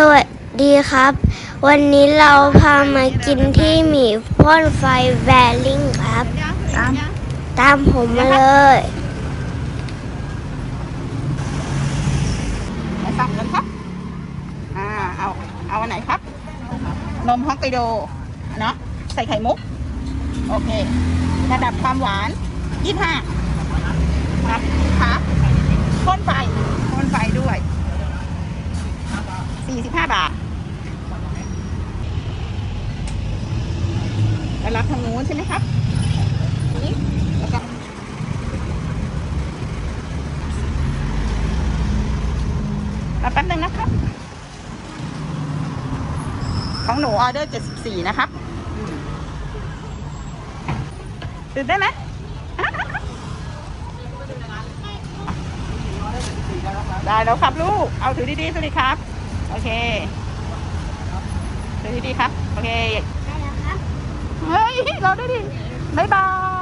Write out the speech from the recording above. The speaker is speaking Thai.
สวัสดีครับ วันนี้เราพามากินที่หมี่พ่นไฟแวลลิงครับ ตามตามผมมาเลยไหนสั่งกันครับ อ่า เอา เอาอันไหนครับ นมฮอกไกโด เนาะ ใส่ไข่มุก โอเค ระดับความหวานยี่ห้าครับครับพ่นไฟพ่นไฟด้วย สี่สิบห้าบาทแล้วรับทางนู้นใช่ไหมครับนี่แล้วก็รับแป๊บนึงนะครับ ของหนูออเดอร์74นะครับอืมตื่นได้ไหมได้แล้วครับลูก เอาถือดีๆสิครับ โอเคถือดีๆครับ โอเค ได้แล้วครับ เฮ้ยรอด้วยดิบ๊ายบาย